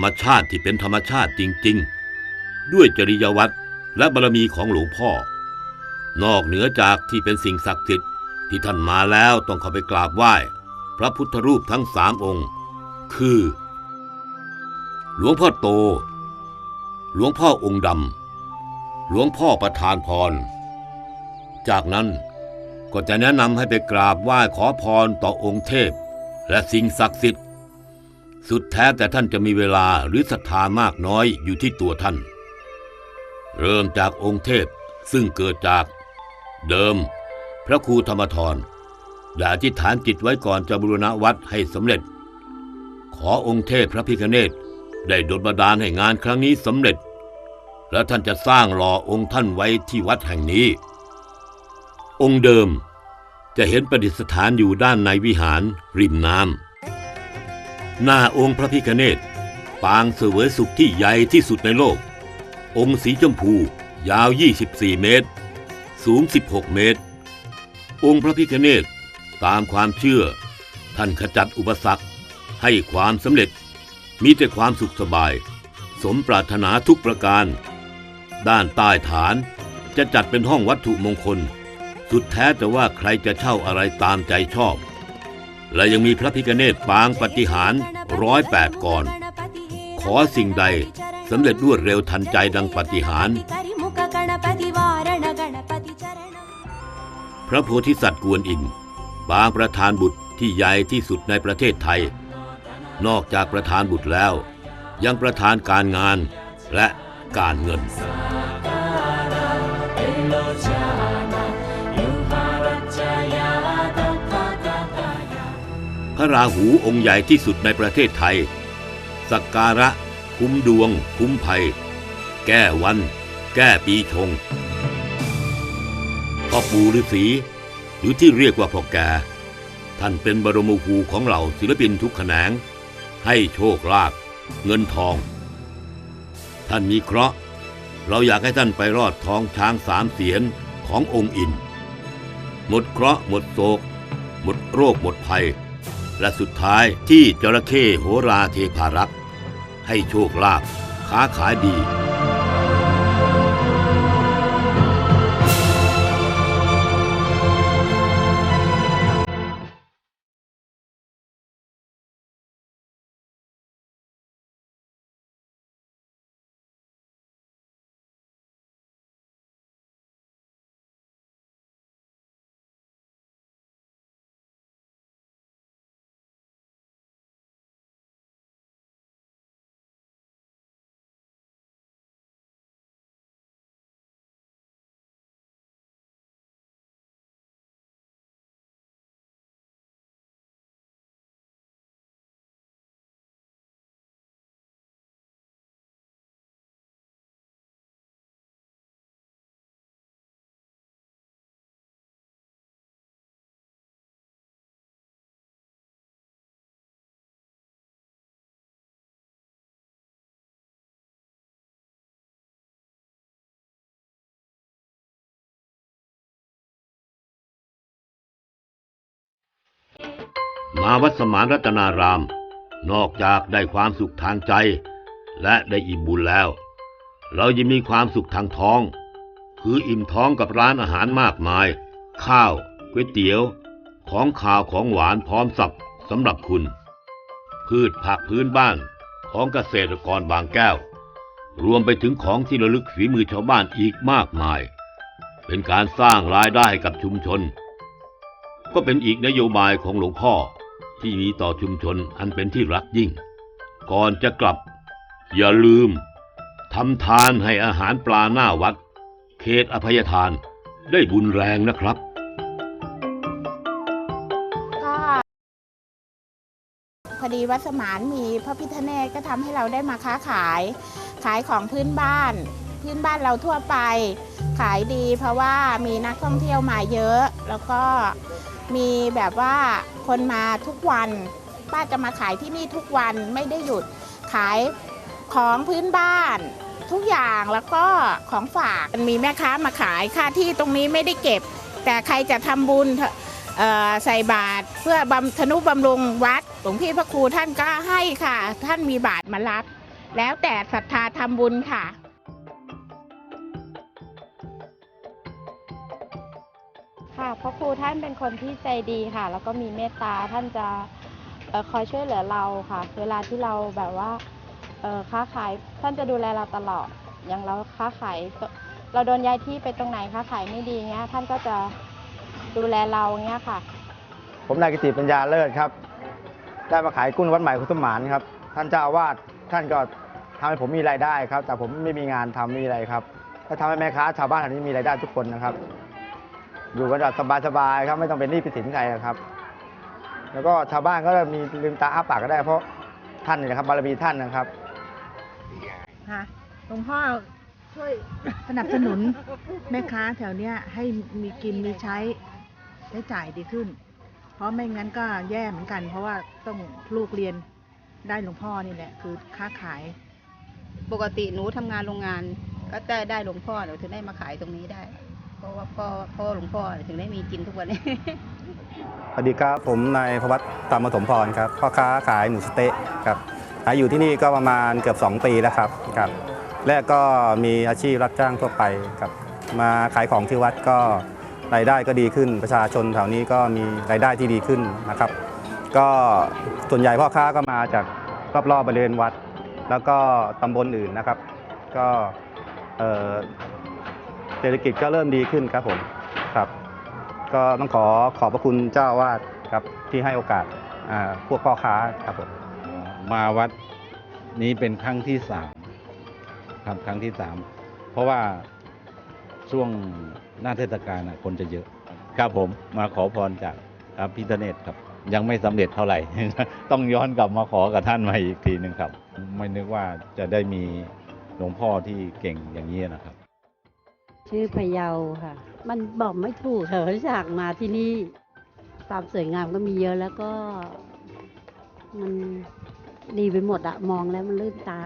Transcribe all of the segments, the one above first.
ธรรมชาติที่เป็นธรรมชาติจริง ๆ ด้วยจริยวัตรและบารมีของหลวงพ่อ นอกเหนือจากที่เป็นสิ่งศักดิ์สิทธิ์ที่ท่านมาแล้วต้องเข้าไปกราบไหว้ พระพุทธรูปทั้งสามองค์ คือ หลวงพ่อโต หลวงพ่อองค์ดำหลวงพ่อประธานพร จากนั้นก็จะแนะนำให้ไปกราบไหว้ขอพรต่อองค์เทพ และสิ่งศักดิ์สิทธิ์ สุดแท้แต่ท่านจะมีเวลาหรือศรัทธามากน้อยอยู่ที่ตัวท่าน เริ่มจากองค์เทพซึ่งเกิดจาก เดิม พระครูธรรมทรได้อธิษฐานจิตไว้ก่อนจะบูรณะวัดให้สำเร็จ ขอองค์เทพพระพิฆเนศได้ดลบันดาลให้งานครั้งนี้สำเร็จ และท่านจะสร้างหล่อองค์ท่านไว้ที่วัดแห่งนี้ องค์เดิมจะเห็นประดิษฐานอยู่ด้านในวิหารริมน้ำ หน้าองค์พระพิฆเนศปางเสวยสุขที่ใหญ่ที่สุดในโลก องค์สีชมพู ยาว 24 เมตร สูง 16 เมตร องค์พระพิฆเนศตามความเชื่อ ท่านขจัดอุปสรรค ให้ความสำเร็จ มีแต่ความสุขสบาย สมปรารถนาทุกประการ ด้านใต้ฐานจะจัดเป็นห้องวัตถุมงคล สุดแท้แต่ว่าใครจะเช่าอะไรตามใจชอบ และยังมีพระพิฆเนศปางปฏิหารร้อยแปดก่อน ขอสิ่งใดสำเร็จรวดเร็วทันใจดังปฏิหาร พระโพธิสัตว์กวนอินปางประธานบุตรที่ใหญ่ที่สุดในประเทศไทย นอกจากประธานบุตรแล้ว ยังประธานการงานและการเงิน พระราหูองค์ใหญ่ที่สุดในประเทศไทย สักการะ คุ้มดวง คุ้มภัย แก้วัน แก้ปีชงพ่อปู่ฤาษีหรือที่เรียกว่าพ่อแกท่านเป็นบรมครูของเราศิลปินทุกแขนง ให้โชคลาภเงินทอง ท่านมีเคราะห์เราอยากให้ท่านไปรอดท้องช้างสามเสียนขององค์อิน หมดเคราะห์หมดโศก หมดโรคหมดภัย และสุดท้ายที่จระเข้โหราเทพารักษ์ให้โชคลาภค้าขายดี มาวัดสมานรัตนาราม นอกจากได้ความสุขทางใจ และได้อิ่มบุญแล้ว เรายังมีความสุขทางท้อง คืออิ่มท้องกับร้านอาหารมากมาย ข้าวก๋วยเตี๋ยว ของข่าวของหวานพร้อมสับสำหรับคุณ พืชผักพื้นบ้านของเกษตรกรบางแก้ว รวมไปถึงของที่ระลึกฝีมือชาวบ้านอีกมากมาย เป็นการสร้างรายได้ให้กับชุมชน ก็เป็นอีกนโยบายของหลวงพ่อ ที่มีต่อชุมชนอันเป็นที่รักยิ่ง ก่อนจะกลับ อย่าลืมทำทานให้อาหารปลาหน้าวัด เขตอภัยทานได้บุญแรงนะครับพอดีวัดสมานมีพระพิฆเนศก็ทำให้เราได้มาค้าขาย ขายของพื้นบ้าน พื้นบ้านเราทั่วไป ขายดีเพราะว่ามีนักท่องเที่ยวมาเยอะ แล้วก็ มีแบบว่าคนมาทุกวัน ป้าจะมาขายที่นี่ทุกวันไม่ได้หยุดขายของพื้นบ้าน ทุกอย่างแล้วก็ของฝากมีแม่ค้ามาขายค่าที่ตรงนี้ไม่ได้เก็บ แต่ใครจะทำบุญใส่บาตรเพื่อบำธนุบำรุงวัดหลวงพี่พระครูท่านก็ให้ค่ะ ท่านมีบาตรมารับ แล้วแต่ศรัทธาทำบุญค่ะ ค่ะพราะครูท่านเป็นคนที่ใจดีค่ะ แล้วก็มีเมตตาท่านจะคอยช่วยเหลือเราค่ะ เวลาที่เราแบบว่าค้าขายท่านจะดูแลเราตลอด อย่างเราค้าขายเราโดนย้ายที่ไปตรงไหนค้าขายไม่ดีเงี้ย ท่านก็จะดูแลเราเงี้ยค่ะ ผมนายกิติปัญญาเลิศครับ ได้มาขายกุ้งวัดใหม่คุณสมานครับ ท่านเจ้าอาวาสท่านก็ทำให้ผมมีรายได้ครับ แต่ผมไม่มีงานทำไม่มีอะไรครับก็ทำให้แม่ค้าชาวบ้านแถวนี้มีรายได้ทุกคนนะครับ อยู่กันแบบสบายๆครับไม่ต้องเป็นหนี้เป็นสินใครครับ แล้วก็ชาวบ้านก็มีลืมตาอ้าปากก็ได้ เพราะท่านนี่แหละครับบารมีท่านนะครับ ค่ะหลวงพ่อช่วยสนับสนุน แม่ค้าแถวเนี้ยให้มีกินมีใช้ใช้จ่ายดีขึ้น เพราะไม่งั้นก็แย่เหมือนกัน เพราะว่าต้องลูกเรียนได้หลวงพ่อนี่แหละคือค้าขาย ปกติหนูทำงานโรงงาน ก็ได้ได้หลวงพ่อหนูถึงได้มาขายตรงนี้ได้ เพราะว่าพ่อพ่อหลวงพ่อถึงได้มีกินทุกวันนี้ สวัสดีครับผมนายพวัตตามสมพรครับพ่อค้าขายหมูสะเต๊ะครับขาอยู่ที่นี่ก็ประมาณเกือบ 2 ปีแล้วครับครับแรกก็มีอาชีพรับจ้างทั่วไปครับมาขายของที่วัดก็รายได้ก็ดีขึ้นประชาชนแถวนี้ก็มีรายได้ที่ดีขึ้นนะครับ ก็ส่วนใหญ่พ่อค้าก็มาจากรอบๆบริเวณวัด แล้วก็ตำบลอื่นนะครับ ก็ เศรษฐกิจก็เริ่มดีขึ้นครับผมครับ ก็ต้องขอขอบพระคุณเจ้าอาวาสครับที่ให้โอกาสอ่าพวกพ่อค้าครับผม มาวัดนี้เป็นครั้งที่สามครับครั้งที่สามเพราะว่าช่วงหน้าเทศกาลน่ะคนจะเยอะ ครับผมมาขอพรจากพระพิฆเนศครับ ยังไม่สำเร็จเท่าไหร่ ต้องย้อนกลับมาขอกับท่านใหมาอีกทีหนึ่งครับ ไม่นึกว่าจะได้มีหลวงพ่อที่เก่งอย่างนี้นะครับ ชื่อพะเยาค่ะ มันบอกไม่ถูกค่ะอยากมาที่นี่ความสวยงามก็มีเยอะแล้วก็ มันดีไปหมดอะมองแล้วมันลื่นตา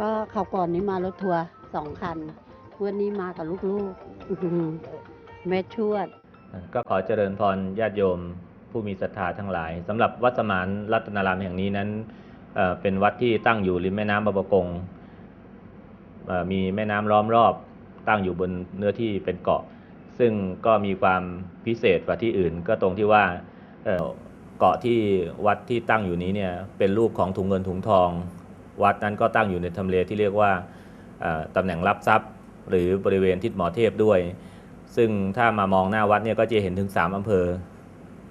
ก็เขาวก่อนนี้มารถทัวร์สองคันวันนี้มากับลูกๆแม่ชวด ก็ขอเจริญพรญาติโยมผู้มีศรัทธาทั้งหลายสำหรับวัดสมานรัตนารามแห่งนี้นั้นเป็นวัดที่ตั้งอยู่ริมแม่น้ำบางปะกงมีแม่น้ำล้อมรอบ ตั้งอยู่บนเนื้อที่เป็นเกาะ ซึ่งก็มีความพิเศษกว่าที่อื่น ก็ตรงที่ว่าเกาะที่วัดที่ตั้งอยู่นี้เนี่ยเป็นรูปของถุงเงินถุงทอง วัดนั้นก็ตั้งอยู่ในทำเลที่เรียกว่าตำแหน่งรับทรัพย์ หรือบริเวณทิศหมอเทพด้วย ซึ่งถ้ามามองหน้าวัดเนี่ยก็จะเห็นถึง 3อำเภอ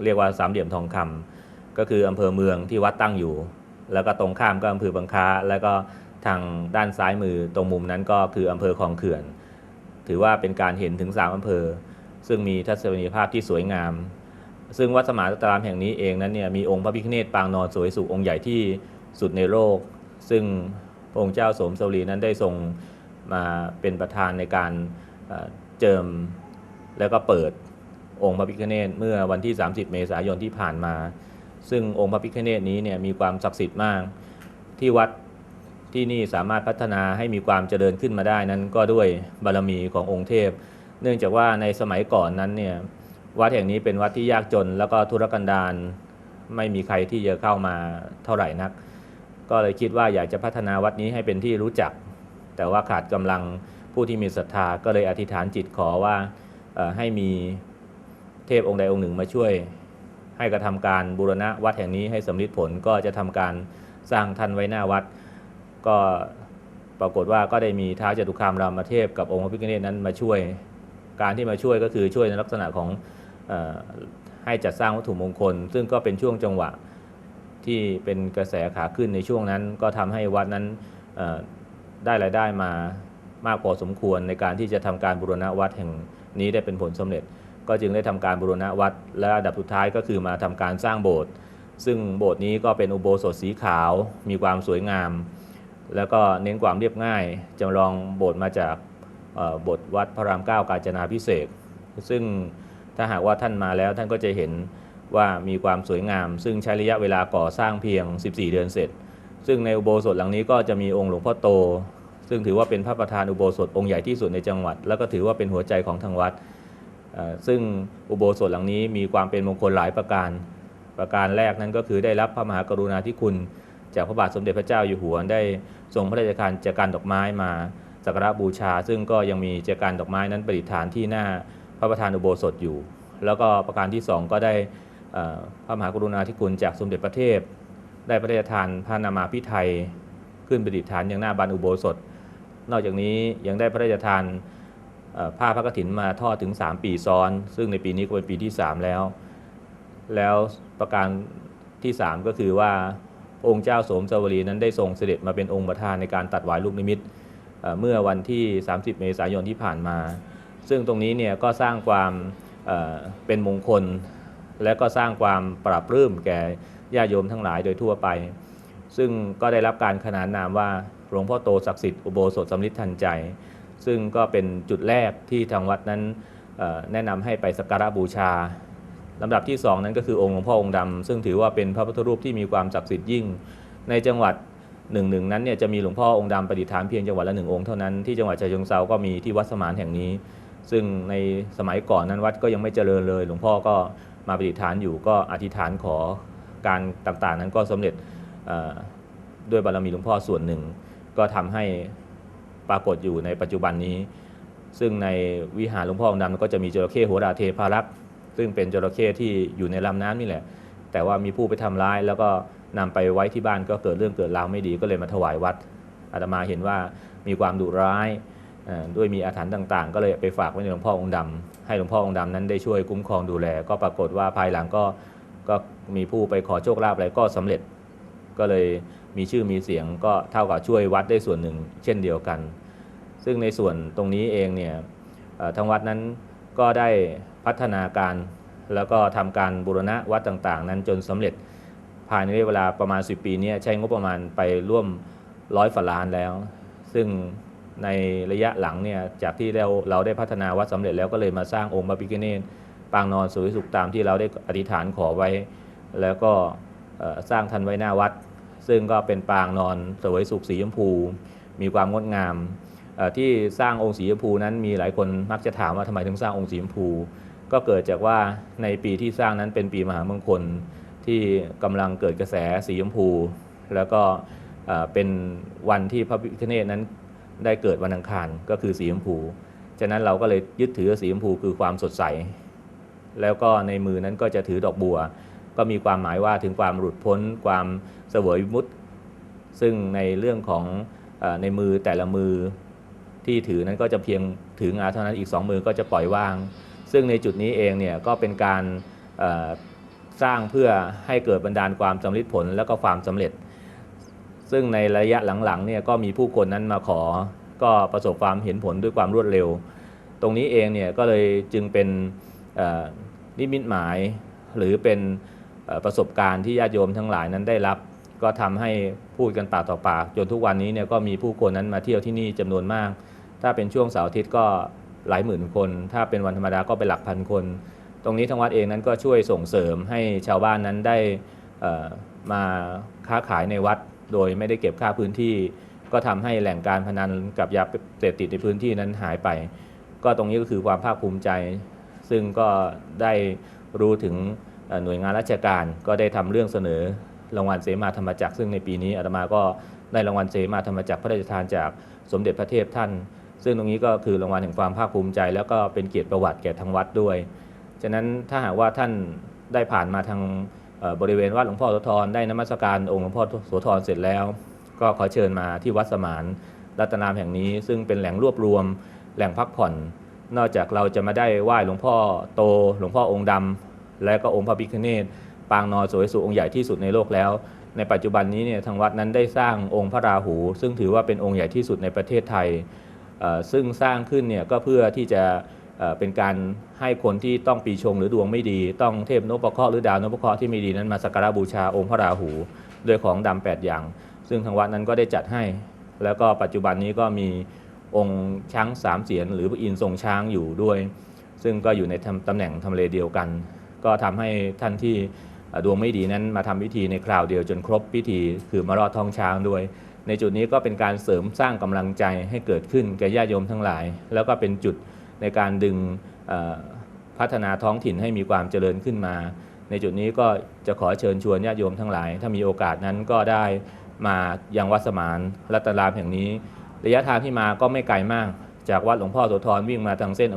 เรียกว่าสามเหลี่ยมทองคำก็คืออำเภอเมืองที่วัดตั้งอยู่ แล้วก็ตรงข้ามก็อำเภอบางค้าแล้วก็ทางด้านซ้ายมือตรงมุมนั้นก็คืออำเภอคลองเขื่อน ถือว่าเป็นการเห็นถึง 3 อำเภอ ซึ่งมีทัศนียภาพที่สวยงาม ซึ่งวัดสมานตรามแห่งนี้เองนั้นเนี่ยมีองค์พระพิฆเนศปางนอนสวยสุองค์ใหญ่ที่สุดในโลก ซึ่งพระองค์เจ้าสมสวรีนั้นได้ทรงมาเป็นประธานในการเอ่อเจิมแล้วก็เปิดองค์พระพิฆเนศเมื่อวันที่ 30 เมษายนที่ผ่านมา ซึ่งองค์พระพิฆเนศนี้เนี่ยมีความศักดิ์สิทธิ์มากที่วัด ที่นี่สามารถพัฒนาให้มีความเจริญขึ้นมาได้นั้นก็ด้วยบารมีขององค์เทพ เนื่องจากว่าในสมัยก่อนนั้นเนี่ยวัดแห่งนี้เป็นวัดที่ยากจน แล้วก็ธุรกันดารไม่มีใครที่จะเข้ามาเท่าไหร่นัก ก็เลยคิดว่าอยากจะพัฒนาวัดนี้ให้เป็นที่รู้จัก แต่ว่าขาดกำลังผู้ที่มีศรัทธาก็เลยอธิษฐานจิตขอว่าให้มีเทพองค์ใดองค์หนึ่งมาช่วย ให้กระทำการบูรณะวัดแห่งนี้ให้สำลิดผลก็จะทำการสร้างท่านไว้หน้าวัด ก็ปรากฏว่าก็ได้มีท้าวจตุคามรามเทพกับองค์พระพิฆเนศนั้นมาช่วย การที่มาช่วยก็คือช่วยในลักษณะของอให้จัดสร้างวัตถุมงคล ซึ่งก็เป็นช่วงจังหวะที่เป็นกระแสขาขึ้นในช่วงนั้น ก็ทำให้วัดนั้นได้รายได้มามากพอสมควรในการที่จะทำการบูรณะวัดแห่งนี้ได้เป็นผลสำเร็จ ก็จึงได้ทำการบูรณะวัด และอันดับสุดท้ายก็คือมาทำการสร้างโบสถ์ซึ่งโบสถ์นี้ก็เป็นอุโบสถสีขาวมีความสวยงาม แล้วก็เน้นความเรียบง่ายจำลองบสถ์มาจากบทวัดพระรามเก้ากาญจนาพิเศษ ซึ่งถ้าหากว่าท่านมาแล้วท่านก็จะเห็นว่ามีความสวยงาม ซึ่งใช้ระยะเวลาก่อสร้างเพียง 14 เดือนเสร็จ ซึ่งในอุโบสถหลังนี้ก็จะมีองค์หลวงพ่อโต ซึ่งถือว่าเป็นพระประธานอุโบสถองค์ใหญ่ที่สุดในจังหวัด แล้วก็ถือว่าเป็นหัวใจของทางวัด ซึ่งอุโบสถหลังนี้มีความเป็นมงคลหลายประการ ประการแรกนั้นก็คือได้รับพระมหากรุณาธิคุณ จากพระบาทสมเด็จพระเจ้าอยู่หัวได้ทรงพระราชทานแจกันดอกไม้มาสักการะบูชา ซึ่งก็ยังมีแจกันดอกไม้นั้นประดิษฐานที่หน้าพระประธานอุโบสถอยู่ แล้วก็ประการที่สองก็ได้พระมหากรุณาธิคุณจากสมเด็จพระเทพ ได้พระราชทานพระนามาพิไทยขึ้นประดิษฐานอย่างหน้าบานอุโบสถ นอกจากนี้ยังได้พระราชทานผ้าพระกฐินมาทอดถึง 3 ปีซ้อน ซึ่งในปีนี้ก็เป็นปีที่ 3 แล้ว แล้วประการที่ 3 ก็คือว่า องค์เจ้าโสมสวรีนั้นได้ทรงเสด็จมาเป็นองค์ประธานในการตัดหวายลูกนิมิตเเมื่อวันที่ 30 เมษายนที่ผ่านมา ซึ่งตรงนี้เนี่ยก็สร้างความเเป็นมงคล และก็สร้างความปราบปลื้มแก่ญาติโยมทั้งหลายโดยทั่วไป ซึ่งก็ได้รับการขนานนามว่าหลวงพ่อโตศักดิ์สิทธิ์อุโบสถสำลิดทันใจ ซึ่งก็เป็นจุดแรกที่ทางวัดนั้นแนะนำให้ไปสักการะบูชา ลำดับที่สองนั้นก็คือองค์หลวงพ่อองค์ดำซึ่งถือว่าเป็นพระพุทธรูปที่มีความศักดิ์สิทธิ์ยิ่ง ในจังหวัดหนึ่งหนึ่งนั้นเนี่ยจะมีหลวงพ่อองค์ดำประดิษฐานเพียงจังหวัดละหนึ่งองค์เท่านั้นที่จังหวัดฉะเชิงเซาก็มีที่วัดสมานแห่งนี้ ซึ่งในสมัยก่อนนั้นวัดก็ยังไม่เจริญเลย หลวงพ่อก็มาประดิษฐานอยู่ก็อธิษฐานขอการต่างๆ นั้นก็สำเร็จด้วยบารมีหลวงพ่อส่วนหนึ่ง ก็ทำให้ปรากฏอยู่ในปัจจุบันนี้ ซึ่งในวิหารหลวงพ่อองค์ดำก็จะมีจระเข้โหราเทพารักษ์ ซึ่งเป็นจระเข้ที่อยู่ในลำน้ำนี่แหละ แต่ว่ามีผู้ไปทำร้าย แล้วก็นำไปไว้ที่บ้านก็เกิดเรื่องเกิดราวไม่ดีก็เลยมาถวายวัดอาตมาเห็นว่ามีความดุร้ายด้วยมีอาถรรพ์ต่างๆ ก็เลยไปฝากไว้ในหลวงพ่อองค์ดำให้หลวงพ่อองค์ดำนั้นได้ช่วยคุ้มครองดูแล ก็ปรากฏว่าภายหลังก็ก็มีผู้ไปขอโชคลาภอะไรก็สำเร็จ ก็เลยมีชื่อมีเสียงก็เท่ากับช่วยวัดได้ส่วนหนึ่งเช่นเดียวกัน ซึ่งในส่วนตรงนี้เองเนี่ยทางวัดนั้น ก็ได้พัฒนาการแล้วก็ทำการบูรณะวัดต่างๆ นั้นจนสำเร็จภายในระยะเวลาประมาณ 10 ปีนี้ใช้งบประมาณไปร่วมร้อยฝาล้านแล้ว ซึ่งในระยะหลังเนี่ยจากที่เราเราได้พัฒนาวัดสำเร็จแล้วก็เลยมาสร้างองค์พระพิฆเนศปางนอนสวยสุขตามที่เราได้อธิษฐานขอไว้ แล้วก็สร้างทันไว้หน้าวัด ซึ่งก็เป็นปางนอนสวยสุขสีชมพู มีความงดงาม ที่สร้างองค์สีชมพูนั้นมีหลายคนมักจะถามว่าทำไมถึงสร้างองค์สีชมพู ก็เกิดจากว่าในปีที่สร้างนั้นเป็นปีมหามงคลที่กำลังเกิดกระแสสีชมพู แล้วก็เป็นวันที่พระพิฆเนศนั้นได้เกิดวันอังคารก็คือสีชมพู ฉะนั้นเราก็เลยยึดถือสีชมพูคือความสดใส แล้วก็ในมือนั้นก็จะถือดอกบัว ก็มีความหมายว่าถึงความหลุดพ้น ความเสวยมุตซึ่งในเรื่องของอในมือแต่ละมือ ที่ถือนั้นก็จะเพียงถืองาเท่านั้นอีกสองมือก็จะปล่อยวาง ซึ่งในจุดนี้เองเนี่ยก็เป็นการสร้างเพื่อให้เกิดบันดาลความสำลิดผลและก็ความสำเร็จ ซึ่งในระยะหลังๆเนี่ยก็มีผู้คนนั้นมาขอ ก็ประสบความเห็นผลด้วยความรวดเร็ว ตรงนี้เองเนี่ยก็เลยจึงเป็นนิมิตหมายหรือเป็นประสบการณ์ที่ญาติโยมทั้งหลายนั้นได้รับ ก็ทำให้พูดกันปากต่อปากจนทุกวันนี้เนี่ยก็มีผู้คนนั้นมาเที่ยวที่นี่จำนวนมาก ถ้าเป็นช่วงเสาร์อาทิตย์ก็หลายหมื่นคน ถ้าเป็นวันธรรมดาก็เป็นหลักพันคน ตรงนี้ทางวัดเองนั้นก็ช่วยส่งเสริมให้ชาวบ้านนั้นได้มาค้าขายในวัด โดยไม่ได้เก็บค่าพื้นที่ ก็ทำให้แหล่งการพนันกับยาเสพติดในพื้นที่นั้นหายไป ก็ตรงนี้ก็คือความภาคภูมิใจ ซึ่งก็ได้รู้ถึงหน่วยงานราชการก็ได้ทำเรื่องเสนอรางวัลเสมาธรรมจักรซึ่งในปีนี้อาตมาก็ได้รางวัลเสมาธรรมจักรพระราชทานจากสมเด็จพระเทพท่าน ซึ่งตรงนี้ก็คือรางวัลแห่งความภาคภูมิใจ แล้วก็เป็นเกียรติประวัติแก่ทางวัดด้วย ฉะนั้นถ้าหากว่าท่านได้ผ่านมาทางบริเวณวัดหลวงพ่อโสธรได้นมัสการองค์หลวงพ่อโสธรเสร็จแล้ว ก็ขอเชิญมาที่วัดสมานรัตนามแห่งนี้ ซึ่งเป็นแหล่งรวบรวม แหล่งพักผ่อน นอกจากเราจะมาได้ไหว้หลวงพ่อโต หลวงพ่อองค์ดำและก็องค์พระพิฆเนศปางนอนสวยสุองค์ใหญ่ที่สุดในโลกแล้ว ในปัจจุบันนี้เนี่ยทางวัดนั้นได้สร้างองค์พระราหู ซึ่งถือว่าเป็นองค์ใหญ่ที่สุดในประเทศไทย ซึ่งสร้างขึ้นเนี่ยก็เพื่อที่จะเป็นการให้คนที่ต้องปีชงหรือดวงไม่ดี ต้องเทพนพเคราะห์หรือดาวนพเคราะห์ที่ไม่ดีนั้นมาสักการะบูชาองค์พระราหูด้วยของดำแปดอย่าง ซึ่งทางวัดนั้นก็ได้จัดให้ แล้วก็ปัจจุบันนี้ก็มีองค์ช้างสามเสียนหรือพระอินทรงช้างอยู่ด้วย ซึ่งก็อยู่ในตำแหน่งทำเลเดียวกัน ก็ทำให้ท่านที่ดวงไม่ดีนั้นมาทำพิธีในคราวเดียวจนครบพิธีคือมารอดท้องช้างด้วย ในจุดนี้ก็เป็นการเสริมสร้างกำลังใจให้เกิดขึ้นแก่ญาติโยมทั้งหลาย แล้วก็เป็นจุดในการดึงพัฒนาท้องถิ่นให้มีความเจริญขึ้นมา ในจุดนี้ก็จะขอเชิญชวนญาติโยมทั้งหลาย ถ้ามีโอกาสนั้นก็ได้มายังวัดสมานรัตนารามแห่งนี้ ระยะทางที่มาก็ไม่ไกลมาก จากวัดหลวงพ่อโสธรวิ่งมาทางเส้น